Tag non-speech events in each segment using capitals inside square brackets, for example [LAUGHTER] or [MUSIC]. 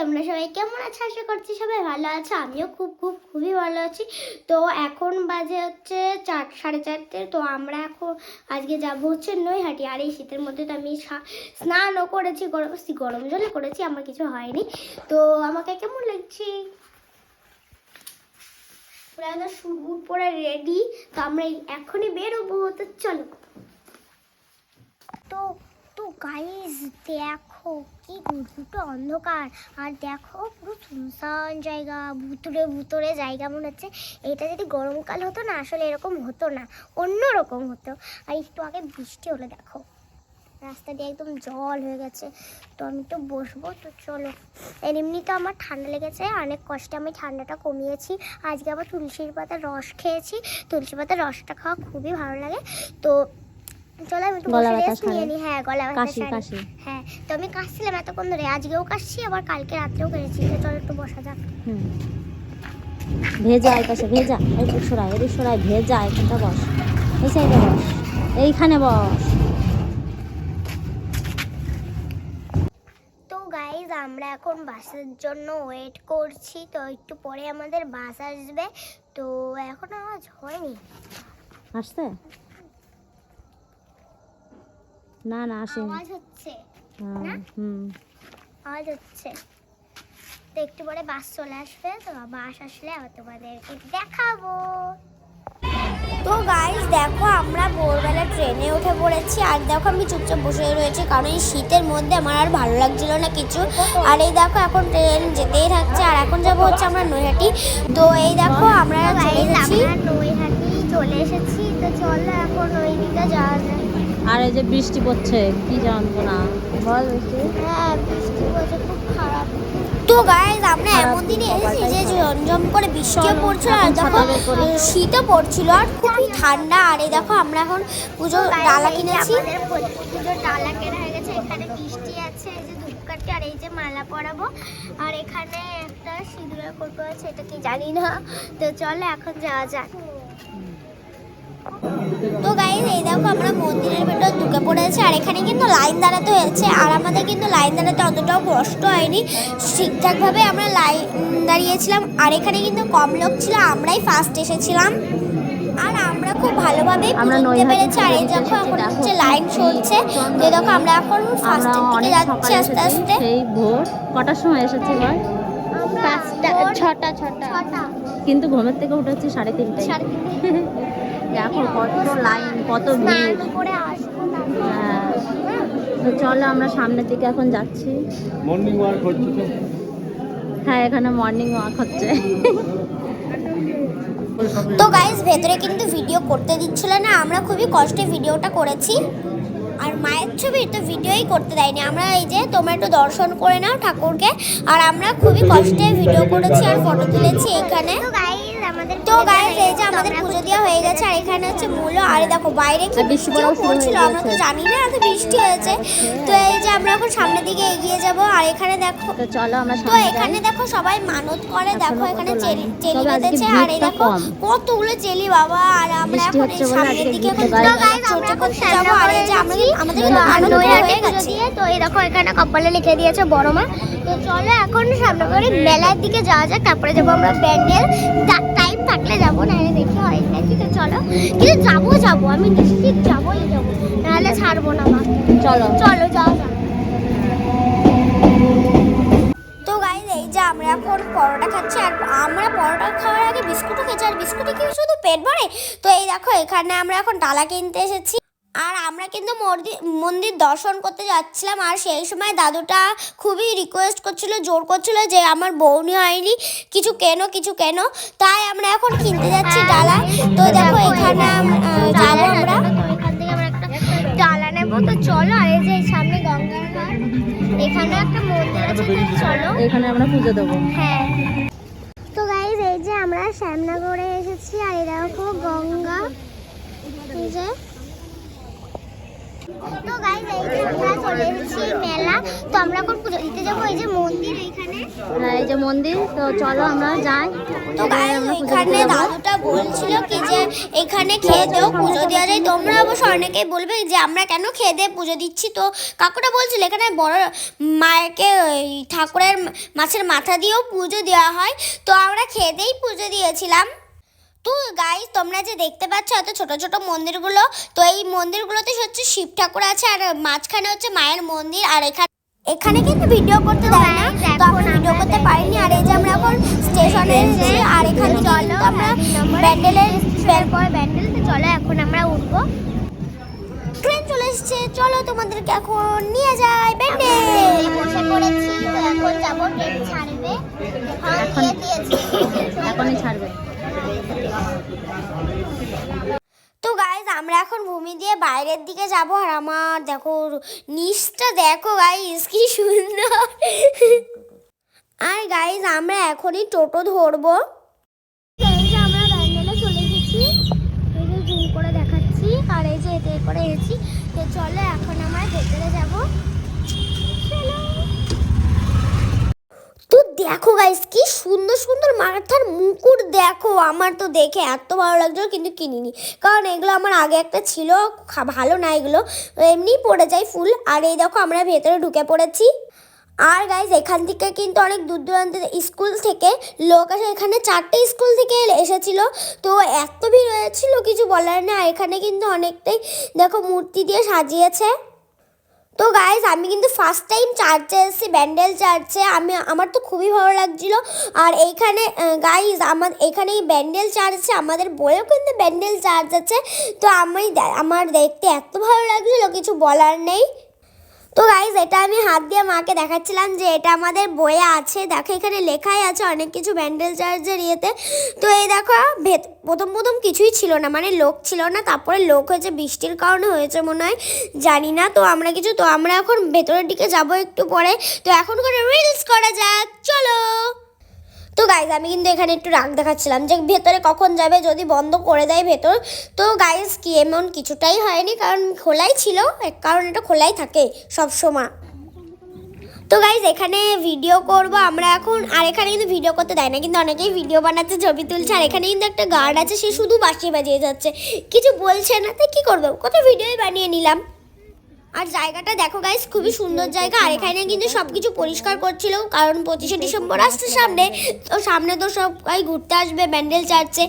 তোমরা সবাই কেমন আছো? আশা করছি সবাই ভালো আছো। আমিও খুব খুব, খুবই ভালো আছি। তো এখন বাজে হচ্ছে চার, সাড়ে চারটে। তো আমরা এখন আজকে যাব হচ্ছে নৈহাটি। আর এই শীতের মধ্যে তো আমি স্নানও করেছি গরম গরম জলে করেছি, আমার কিছু হয়নি। তো আমাকে কেমন লাগছে? পুরো রেডি তো আমরা এখনই বেরোবো। তো চলো। তো গাইস দেখো কি দুটো অন্ধকার। আর দেখো পুরো শুনশান জায়গা ভুতুরে ভুতুরে জায়গা মনে হচ্ছে। এটা যদি গরমকাল হতো না, আসলে এরকম হতো না। অন্য রকম হতো। আর একটু আগে বৃষ্টি হলো, দেখো। রাস্তা দিয়ে একদম জল হয়ে গেছে। তো আমি তো বসবো, তো চলো। আর এমনি তো আমার ঠান্ডা লেগেছে, অনেক কষ্টে আমি ঠান্ডাটা কমিয়েছি। আজকে আবার তুলসীর পাতার রস খেয়েছি। তুলসী পাতার রসটা খাওয়া খুবই ভালো লাগে। তো চলো আমি একটু গলা ব্যথা নিয়ে নিই হ্যাঁ গলা কাশি কাশি। হ্যাঁ তো আমি কাশছিলাম এতক্ষণ ধরে। আজকেও কাশছি আবার কালকে রাত্রেও কেটেছি তো চলো একটু বসা যাক। হুম। ভেজা এই পাশে ভেজা। এই সরাই এদিক সরাই ভেজা এখানটা বস। এই সাইডে বস। এইখানে বস। তো গাইজ আমরা এখন বাসের জন্য ওয়েট করছি। তো একটু পরে আমাদের বাস আসবে। তো এখন আওয়াজ হয়নি। আসছে? না না আসেনি। আওয়াজ হচ্ছে। হ্যাঁ, না? হুম। আওয়াজ হচ্ছে। তো একটু পরে বাস চলে আসবে তো বাস আসলে আবার তোমাদেরকে দেখাবো। তো গাইস দেখো আমরা ভোরবেলা ট্রেনে উঠে পড়েছি আর দেখো আমি চুপচাপ বসে রয়েছি কারণ এই শীতের মধ্যে আমার আর ভালো লাগছিল না কিছু। আর এই দেখো এখন ট্রেন যেতেই থাকছে আর এখন যাব হচ্ছে আমরা নৈহাটি। তো এই দেখো আমরা চলে এসেছি। নৈহাটি চলে এসেছি তো চলো এখন ওই দিকে যাওয়া যায় আর এই যে বৃষ্টি পড়ছে কি জানব না। বল বৃষ্টি? হ্যাঁ বৃষ্টি পড়ছে খুব খারাপ। তো গাইজ আমরা এমন দিনে এসেছি যে ঝমঝম করে বৃষ্টিও পড়ছিল আর দেখো। শীতও পড়ছিল আর খুবই ঠান্ডা। আর এই দেখো আমরা এখন পুজোর ডালা কিনেছি। পুজোর ডালা কেনা হয়ে গেছে এখানে বৃষ্টি আছে এই যে ধূপকাঠি আর এই যে মালা পরাবো। আর এখানে একটা সিঁদুরের কৌটো আছে এটা কি জানি না। তো চলো এখন যাওয়া যাক। তো গাইজ এই দেখো আমরা মন্দিরের ভেতর ঢুকে পড়েছি আর এখানে কিন্তু লাইন দাঁড়াতে হয়েছে আর আমাদের কিন্তু লাইন দাঁড়াতে অতটাও কষ্ট হয়নি। ঠিকঠাকভাবে আমরা লাইন দাঁড়িয়েছিলাম আর এখানে কিন্তু কম লোক ছিল আমরাই ফার্স্ট এসেছিলাম। আর আমরা খুব ভালোভাবে বুঝতে পেরেছি আর এই দেখো এখন হচ্ছে লাইন সরছে। তো এই দেখো আমরা এখন আমরা ফার্স্টের দিকে যাচ্ছি আস্তে আস্তে। সেই ভোর। কটার সময় এসেছি পাঁচটা ছটা ছটা। কিন্তু ঘুমের থেকে উঠেছি সাড়ে তিনটায়। সাড়ে তিনটে দেখো কত লাইন কত ভিড় হ্যাঁ। তো চলো আমরা সামনের দিকে এখন যাচ্ছি। মর্নিং ওয়াক হচ্ছে তো। হ্যাঁ এখানে মর্নিং ওয়াক হচ্ছে। তো গাইস ভেতরে কিন্তু ভিডিও করতে দিচ্ছিল না আমরা খুবই কষ্টে ভিডিওটা করেছি। আর মায়ের ছবি তো ভিডিওই করতে দেয়নি। আমরা এই যে তোমরা একটু দর্শন করে নাও ঠাকুরকে। আর আমরা খুবই কষ্টে ভিডিও করেছি আর ফটো তুলেছি এখানে। তো গাইস এই যে আমাদের পুজো দেওয়া হয়ে গেছে আর এখানে হচ্ছে মূল্য আর দেখো বাইরে কি বৃষ্টি বৃষ্টিও পড়ছিল আমরা তো। জানি না এত বৃষ্টি হয়েছে। তো এই যে আমরা এখন সামনের দিকে এগিয়ে যাব আর এখানে দেখো তো চলো আমরা তো এখানে দেখো সবাই মানত করে দেখো এখানে চেলি চেলি বেঁধেছে আর এই দেখো কতগুলো চেলি বাবা আর আমরা এখন সামনের দিকে চোটে করতে যাব আর এই যে আমাদের আমাদের আনন্দ হয়ে গেছে। তো এই দেখো এখানে কপালে লিখে দিয়েছে বড় মা। তো চলো এখন সামনে করে মেলার দিকে যাওয়া যাক তারপরে যাব আমরা প্যান্ডেল টাইম থাকলে যাব নাহলে দেখি হয়। নাকি তো চলো। কিন্তু যাব যাব। আমি নিশ্চিত যাবোই যাব। নাহলে ছাড়বো না মা চলো। চলো যাও। যাও তো গাইজ এই যে আমরা এখন পরোটা খাচ্ছি আর আমরা পরোটা খাওয়ার আগে বিস্কুটও খেয়েছি। আর বিস্কুটে কি শুধু পেট ভরে? তো এই দেখো এখানে আমরা এখন ডালা কিনতে এসেছি। আর আমরা কিন্তু মন্দির মন্দির দর্শন করতে যাচ্ছিলাম আর সেই সময় দাদুটা খুবই রিকোয়েস্ট করছিল জোর করছিল যে আমার বৌনি হয়নি কিছু কেনো কিছু কেনো তাই আমরা এখন কিনতে যাচ্ছি ডালা তো দেখো এখানে যাব আমরা। এখান থেকে আমরা একটা ডালা নেব। তো চলো আর এই যে সামনে গঙ্গার ঘাট এখানে একটা মন্দির আছে চলো। এখানে আমরা পুজো দেবো। হ্যাঁ। তো গাইজ এই যে আমরা শ্যামনগরে এসেছি আর এই দেখো গঙ্গা এই যে তো গাইস এই যে আমরা চলে এসেছি মেলা। তো আমরা এখন পুজো দিতে যাব এই যে মন্দির এইখানে হ্যাঁ এই যে মন্দির তো চলো আমরা যাই। তো আমরা এখানে দাদুটা বলছিল কি যে এখানে খেয়ে দেও পুজো দেওয়া যায়। তোমরা অবশ্য অনেকেই বলবে যে আমরা কেন খেয়ে দিয়ে পুজো দিচ্ছি। তো কাকুটা বলছিল এখানে বড় মায়েরকে ওই ঠাকুরের মাছের মাথা দিয়েও পুজো দেওয়া হয়। তো আমরা খেয়ে দিয়েই পুজো দিয়েছিলাম। তো গাইস তোমরা যে দেখতে পাচ্ছ এত ছোট ছোট মন্দিরগুলো তো এই মন্দিরগুলোতে হচ্ছে শিব ঠাকুর আছে আর মাঝখানে হচ্ছে মায়ের মন্দির আর এখানে এখানে কিন্তু ভিডিও করতে দেয় না। তো আমরা ভিডিও করতে পারিনি। আর এই যে আমরা এখন স্টেশনে এসেছি আর এখানে কিন্তু আমরা ব্যান্ডেলের পর ব্যান্ডেল তো চলো এখন আমরা উঠবো। ট্রেন চলে এসেছে। চলো তোমাদেরকে এখন নিয়ে যাই ব্যান্ডেল বসে পড়েছি তো এখন যাব ট্রেন ছাড়বে। হ্যাঁ দিয়ে দিয়েছি। [COUGHS] এখনই ছাড়বে। তো গাইজ আমরা এখন ভূমি দিয়ে বাইরের দিকে যাব আর আমার দেখো, নিচটা দেখো গাইজ কি সুন্দর। আর গাইজ আমরা এখনই টোটো ধরবো এই যে আমরা ব্যান্ডেলে চলে এসেছি এই যে জুম করে দেখাচ্ছি আর এই যে এতে করে এসেছি তো চলো এখন আমরা ভেতরে যাব চলো তো দেখো গাইস কি সুন্দর সুন্দর মাথার মুকুট দেখো। আমার তো দেখে এত ভালো লাগছিল, কিন্তু কিনিনি। কারণ এগুলো আমার আগে একটা ছিল ভালো না এগুলো। এমনিই পড়ে যায় ফুল। আর এই দেখো, আমরা ভেতরে ঢুকে পড়েছি। আর গাইজ এখান থেকে কিন্তু অনেক দূর দূরান্ত স্কুল থেকে লোক আসে। এখানে চারটে স্কুল থেকে এসেছিল। তো এত ভিড় হয়েছিল, কিছু বলার না এখানে কিন্তু অনেকটাই, দেখো, মূর্তি দিয়ে সাজিয়েছে। তো গাইজ আমি কিন্তু ফার্স্ট টাইম চার্চে এসেছি ব্যান্ডেল চার্চে আমি, আমার তো খুবই ভালো লাগছিল। আর এইখানে গাইজ আমার, এখানে এই ব্যান্ডেল চার্চ আমাদের বইয়েও কিন্তু ব্যান্ডেল চার্চ আছে তো আমি আমার দেখতে এত ভালো লাগছিল, কিছু বলার নেই। তো গাইজ এটা আমি হাত দিয়ে মাকে দেখাচ্ছিলাম যে এটা আমাদের বইয়ে আছে। দেখো, এখানে লেখাই আছে অনেক কিছু ব্যান্ডেল চার্জের ইয়েতে। তো এই দেখো, ভেত প্রথম প্রথম কিছুই ছিল না মানে লোক ছিল না, তারপরে লোক হয়েছে, বৃষ্টির কারণে হয়েছে মনে হয়, জানি না। তো আমরা কিছু তো আমরা এখন ভেতরের দিকে যাব একটু পরে। তো এখন করে রিলস গাইজ আমি কিন্তু এখানে একটু রাগ দেখাচ্ছিলাম যে ভেতরে কখন যাবে, যদি বন্ধ করে দেয় ভেতর। তো গাইজ কি এমন কিছুটাই হয়নি, কারণ খোলাই ছিল কারণ এটা খোলাই থাকে সব সময় তো গাইজ এখানে ভিডিও করব আমরা এখন, আর এখানে কিন্তু ভিডিও করতে দেয় না, কিন্তু অনেকেই ভিডিও বানাচ্ছে, ছবি তুলছে, আর এখানে কিন্তু একটা গার্ড আছে, সে শুধু বাঁশি বাজিয়ে যাচ্ছে। কিছু বলছে না তাই কী করব? কত ভিডিওই বানিয়ে নিলাম। আর জায়গাটা দেখো গাইস খুবই সুন্দর জায়গা। আর এখানে কিন্তু সব কিছু পরিষ্কার করছিল কারণ পঁচিশে ডিসেম্বর আসছে সামনে। তো সামনে তো সবাই ঘুরতে আসবে ব্যান্ডেল চার্চে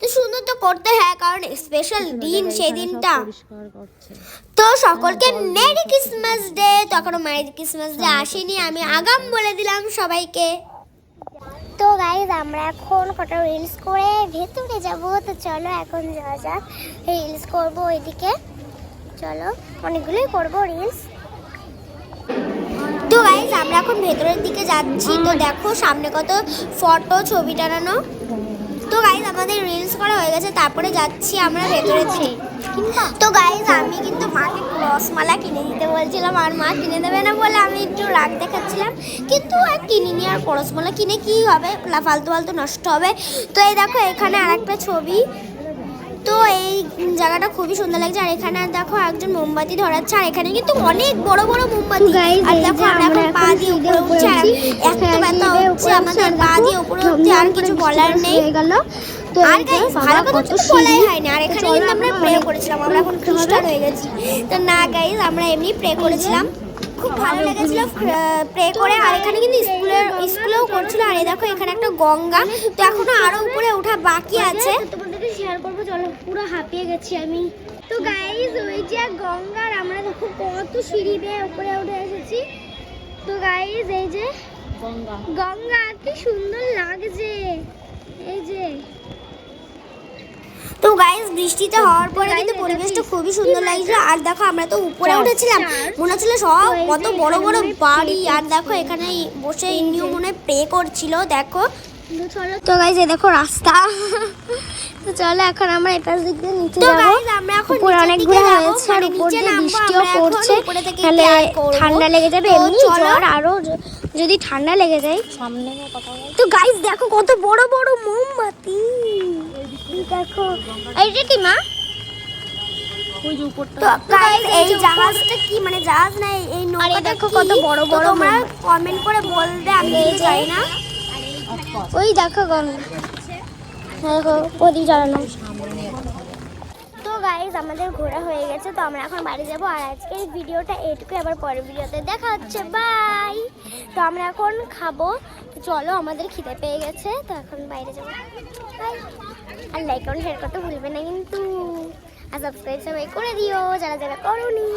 তো সুন্দর তো করতে হয় কারণ স্পেশাল দিন সেই দিনটা তো সকলকে মেরি ক্রিসমাস ডে তো এখনও মেরি ক্রিসমাস ডে আসেনি আমি আগাম বলে দিলাম সবাইকে। তো গাইজ আমরা এখন কটা রিলস করে ভেতরে যাব তো চলো এখন যাওয়া যাক। রিলস করব ওইদিকে। চলো অনেকগুলোই করব রিলস তো গাইজ আমরা এখন ভেতরের দিকে যাচ্ছি। তো দেখো সামনে কত ফটো ছবি টানানো। তো গাইজ আমাদের রিলস করা হয়ে গেছে তারপরে যাচ্ছি আমরা ভেতরে তো গাইজ আমি কিন্তু মাকে রসমালা কিনে দিতে বলছিলাম আর মা কিনে দেবে না বলে আমি একটু রাগ দেখাচ্ছিলাম। কিন্তু আর কিনিনি আর রসমালা কিনে কি হবে? ফালতু ফালতু নষ্ট হবে। তো এই দেখো এখানে আর একটা ছবি। তো এই জায়গাটা খুবই সুন্দর লাগছে। আর এখানে দেখো একজন মোমবাতি ধরাচ্ছে আর এখানে কিন্তু অনেক বড় বড় মোমবাতি। আর দেখো আমরা এখন পা দিয়ে উপরে উঠছি আর এত ব্যথা হচ্ছে আমাদের পা দিয়ে উপরে উঠতে আর কিছু বলার নেই। গেল। তো আর গাইস ভালো কথা তো বলাই আর এখানে কিন্তু আমরা প্রে করেছিলাম আমরা এখন খ্রিস্টান হয়ে গেছি। তো না গাইস আমরা এমনি প্রে করেছিলাম। খুব ভালো লেগেছিল প্রে করে আর এখানে কিন্তু স্কুলের স্কুলেও করছিল আর এই দেখো এখানে একটা গঙ্গা। তো এখনও আরও উপরে ওঠা বাকি আছে। তোমাদেরকে শেয়ার করব চলো পুরো হাঁপিয়ে গেছি আমি। তো গাইজ ওই যে গঙ্গার আমরা দেখো কত সিঁড়ি বেয়ে উপরে উঠে এসেছি। তো গাইস এই যে গঙ্গা। গঙ্গা কি সুন্দর লাগছে। এই যে। তো গাইস বৃষ্টিটা হওয়ার পরে কিন্তু পরিবেশটা খুবই সুন্দর লাগছিল। আর দেখো আমরা তো উপরে উঠেছিলাম। মনে হচ্ছিল সব কত বড় বড় বাড়ি। আর দেখো এখানে বসে ইনিও মনে প্রে করছিল দেখো। তো এই দেখো রাস্তা। তো চলো এখন আমরা এটার দিক দিয়ে নিচে যাব। উপরে অনেক ঘোরা হয়েছে আর মানে উপর দিয়ে বৃষ্টিও পড়ছে। তাহলে ঠান্ডা লেগে যাবে এমনি জ্বর আরও যদি ঠান্ডা লেগে যায়। সামনে তো গাইস দেখো কত বড় বড় মোমবাতি। দেখো। এইটা কি মা? তো এই জাহাজটা কি? মানে জাহাজ না এই- দেখো কত বড় বড় তোমরা কমেন্ট করে বলবে আমি জানি না। ওই দেখো দেখো তো গাইজ আমাদের ঘোরা হয়ে গেছে, তো আমরা এখন বাড়ি যাব। আর আজকে এই ভিডিওটা এটুকু আবার পরের ভিডিওতে দেখা হচ্ছে। বাই তো আমরা এখন খাব। চলো, আমাদের খিদে পেয়ে গেছে, তো এখন বাইরে যাব। বাই আর লাইক কমেন্ট শেয়ার করতে ভুলবে না কিন্তু। আর সাবস্ক্রাইব সবাই করে দিও, যারা যারা করোনি।